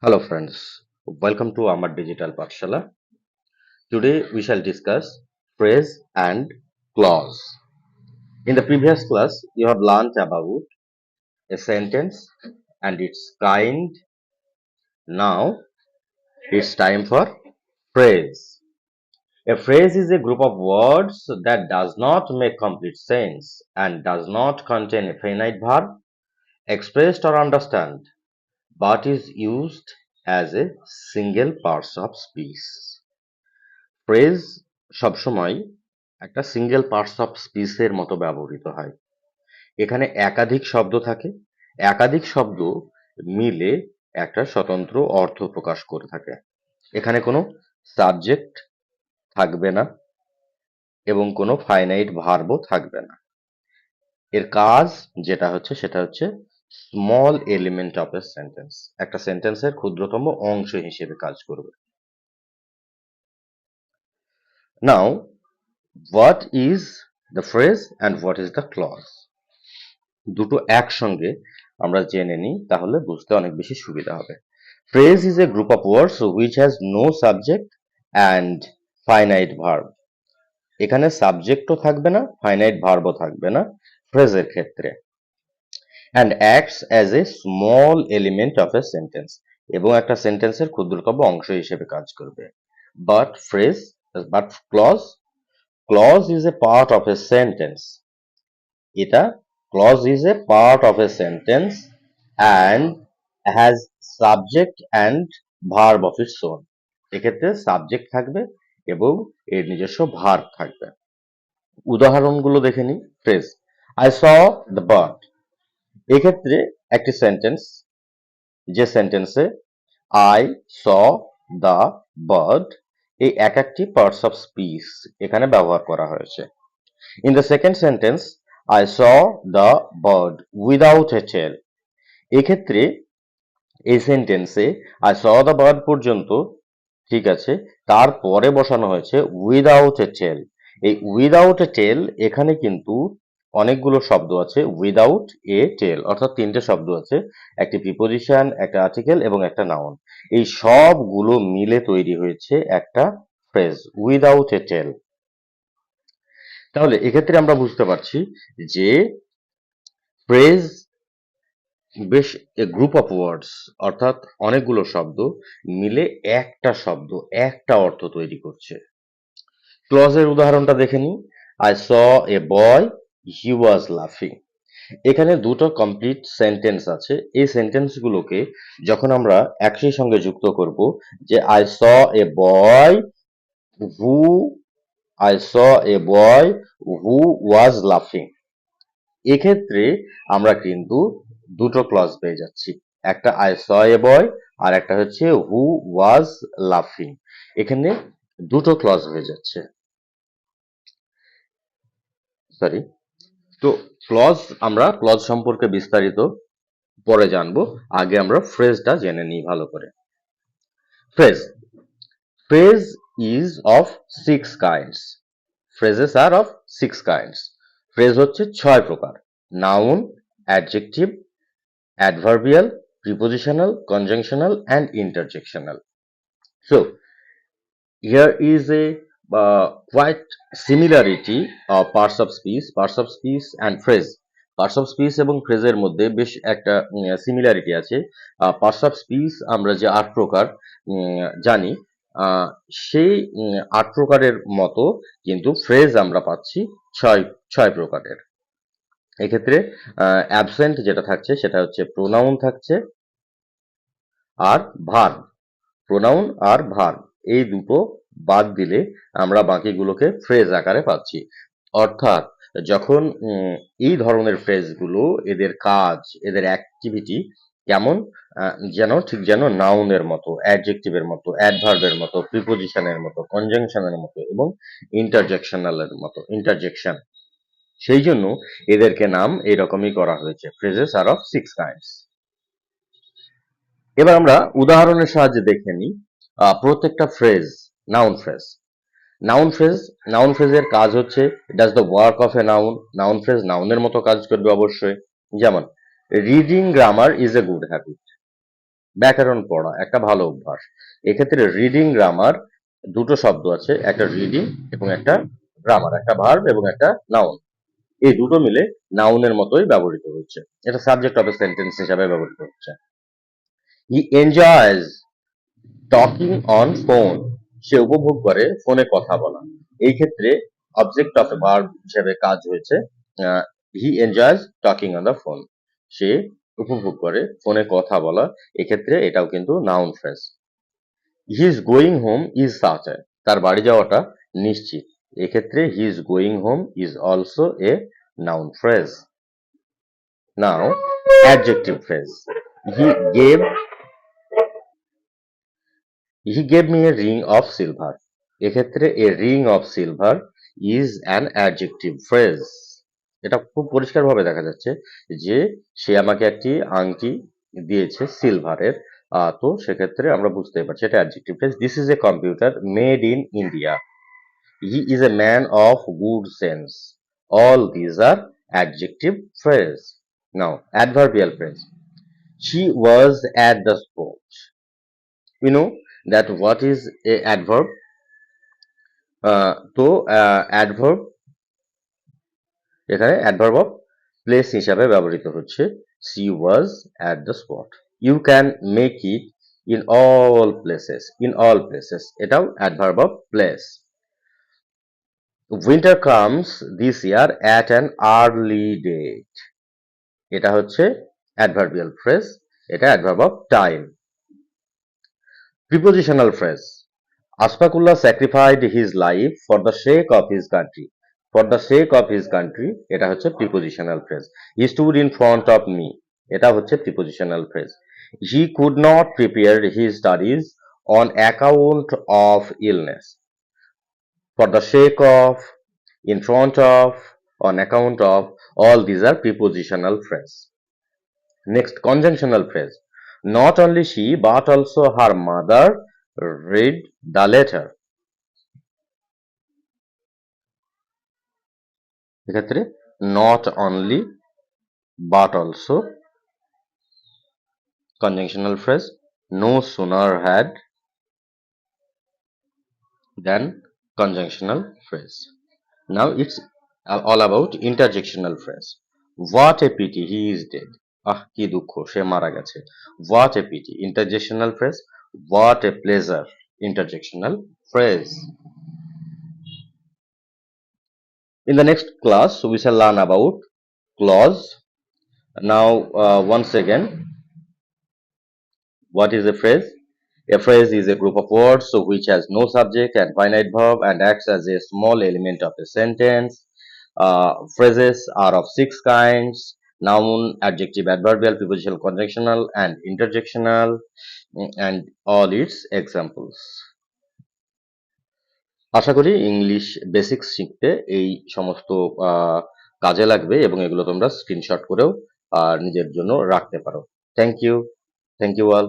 Hello friends, welcome to Amar Digital Pathshala. Today we shall discuss phrase and clause. In the previous class you have learnt about a sentence and its kind. Now it's time for phrase. A phrase is a group of words that does not make complete sense and does not contain a finite verb expressed or understand but is used as a single parts of speech. Phrase সবসময় একটা single parts of স্পিচের মতো ব্যবহৃত হয়। এখানে একাধিক শব্দ থাকে। একাধিক শব্দ মিলে একটা স্বতন্ত্র অর্থ প্রকাশ করে থাকে। এখানে কোনো সাবজেক্ট থাকবে না এবং কোনো ফাইনাইট ভার্বও থাকবে না। এর কাজ যেটা হচ্ছে সেটা হচ্ছে small element of a sentence একটা সেন্টেন্সের ক্ষুদ্রতম অংশ হিসেবে কাজ করবে। Now what is the phrase and what is the clause দুটো একসঙ্গে আমরা জেনে নিই, তাহলে বুঝতে অনেক বেশি সুবিধা হবে। Phrase is a group of words which has no subject and finite verb এখানে সাবজেক্টও থাকবে না ফাইনাইট ভার্বও থাকবে না ফ্রেজের ক্ষেত্রে। And acts as a small element of a sentence এবং একটা সেন্টেন্সের ক্ষুদ্রতম অংশ হিসেবে কাজ করবে। But phrase but clause clause is a part of a sentence এটা clause is a part of a sentence and has subject and verb of its own এক্ষেত্রে সাবজেক্ট থাকবে এবং এর নিজস্ব ভার্ব থাকবে। উদাহরণগুলো দেখে নিই। Phrase I saw the bird এক্ষেত্রে একটি সেন্টেন্স যে সেন্টেন্সে আই স দ্য বার্ড এই এক একটি পার্টস অফ স্পিচ এখানে ব্যবহার করা হয়েছে। In the second sentence I saw the bird without a tail এক্ষেত্রে এই সেন্টেন্সে আই স দ্য বার্ড পর্যন্ত, ঠিক আছে, তারপরে বসানো হয়েছে উইদাউট এ টেল এই উইদাউট এ টেল এখানে কিন্তু অনেকগুলো শব্দ আছে উইদাউট এ টেল অর্থাৎ তিনটে শব্দ আছে, একটি প্রিপোজিশন একটা আর্টিকেল এবং একটা নাউন এই সবগুলো মিলে তৈরি হয়েছে একটা ফ্রেজ উইদাউট এ টেল তাহলে এক্ষেত্রে আমরা বুঝতে পারছি যে ফ্রেজ বেশ এ গ্রুপ অফ ওয়ার্ডস অর্থাৎ অনেকগুলো শব্দ মিলে একটা শব্দ, একটা অর্থ তৈরি করছে। ক্লজের উদাহরণটা দেখে নিই। I saw a boy he was লাফিং এখানে দুটো কমপ্লিট সেন্টেন্স আছে। এই সেন্টেন্সগুলোকে যখন আমরা একই সঙ্গে যুক্ত করব যে I saw a boy who I saw a boy who was লাফিং এক্ষেত্রে আমরা কিন্তু দুটো ক্লজ পেয়ে যাচ্ছি। একটা আই স এ বয় আর একটা হচ্ছে হু ওয়াজ লাফিং এখানে দুটো ক্লজ হয়ে যাচ্ছে। সরি তো ক্লজ আমরা ক্লজ সম্পর্কে বিস্তারিত পরে জানব। আগে আমরা ফ্রেজটা জেনে নিই ভালো করে। Phrase phrase is of six kinds phrases are of six kinds phrase হচ্ছে ছয় প্রকার। Noun adjective adverbial prepositional conjunctional and interjectional so here is uh, quite similarity of parts of speech, parts of speech and phrase. Parts of speech এবং ফ্রেজের মধ্যে বেশ একটা similarity আছে। Parts of speech আমরা যে আট প্রকার জানি সেই আট প্রকারের মতো কিন্তু ফ্রেজ আমরা পাচ্ছি ছয় ছয় প্রকারের। এক্ষেত্রে অ্যাবসেন্ট যেটা থাকছে সেটা হচ্ছে প্রোনাউন থাকছে আর ভার্ব প্রোনাউন আর ভার্ব এই দুটো বাদ দিলে আমরা বাকিগুলোকে ফ্রেজ আকারে পাচ্ছি। অর্থাৎ যখন এই ধরনের ফ্রেজগুলো এদের কাজ, এদের অ্যাক্টিভিটি কেমন যেন ঠিক যেন নাউনের মতো অ্যাডজেক্টিভের মতো অ্যাডভার্বের মতো প্রিপোজিশনের মতো কনজাংশনের মতো এবং ইন্টারজেকশনালের মতো ইন্টারজেকশন সেই জন্য এদেরকে নাম এরকমই করা হয়েছে phrases are of six kinds এবার আমরা উদাহরণের সাহায্যে দেখে নিই প্রত্যেকটা phrase noun phrase noun phrase noun ফ্রেজের কাজ হচ্ছে does the work of a noun noun phrase নাউনের মতো কাজ করবে অবশ্যই। যেমন reading grammar is a good habit ব্যাকরণ পড়া, একটা ভালো অভ্যাস। এক্ষেত্রে রিডিং গ্রামার দুটো শব্দ আছে, একটা রিডিং এবং একটা গ্রামার একটা ভার্ব এবং একটা নাউন এই দুটো মিলে নাউনের মতোই ব্যবহৃত হচ্ছে। এটা সাবজেক্ট অফ এ সেন্টেন্স হিসাবে ব্যবহৃত হচ্ছে। He enjoys talking on phone সে উপভোগ করে, ফোনে কথা বলা। এই ক্ষেত্রে অবজেক্ট অফ ভার্ব হিসেবে কাজ হয়েছে he enjoys talking on the phone সে উপভোগ করে, ফোনে কথা বলা। এক্ষেত্রে এটাও কিন্তু noun phrase he is going home is certain তার বাড়ি যাওয়াটা নিশ্চিত। এক্ষেত্রে he is going home is also a noun phrase now adjective phrase he gave he gave me a ring of silver এক্ষেত্রে a ring of silver is an adjective phrase এটা খুব পরিষ্কারভাবে দেখা যাচ্ছে যে সে আমাকে একটি আংটি দিয়েছে সিলভারের তো সেক্ষেত্রে আমরা বুঝতে পারছি এটা adjective phrase this is a computer made in India he is a man of good sense all these are adjective phrase now adverbial phrase she was at the spot. You know that what is a adverb? Ah, তো adverb এখানে adverb of place হিসাবে ব্যবহৃত হচ্ছে। She was at the spot you can make it in all places in all places এটাও adverb of place winter comes this year at an early date এটা হচ্ছে adverbial phrase এটা adverb of time prepositional phrase Ashfaqullah sacrificed his life for the sake of his country for the sake of his country এটা হচ্ছে prepositional phrase he stood in front of me এটা হচ্ছে prepositional phrase he could not prepare his studies on account of illness for the sake of in front of, on account of, all these are prepositional phrase. Next, conjunctional phrase. Not only she, but also her mother read the letter. এক্ষেত্রে not only but also conjunctional phrase no sooner had than conjunctional phrase now it's all about interjectional phrase what a pity he is dead আহ কি দুঃখ সে মারা গেছে a pity interjectional phrase what a pleasure interjectional phrase in the next class we shall learn about clause now uh, once again what is a phrase a phrase is a group of words which has no subject and finite verb and acts as a small element of a sentence uh, phrases are of six kinds noun adjective adverbial prepositional conjunctional and interjectional mm, and all its examples আশা করি English basics শিখতে এই সমস্ত কাজে লাগবে এবং এগুলো তোমরা স্ক্রিনশট করেও নিজের জন্য রাখতে পারো thank you thank you all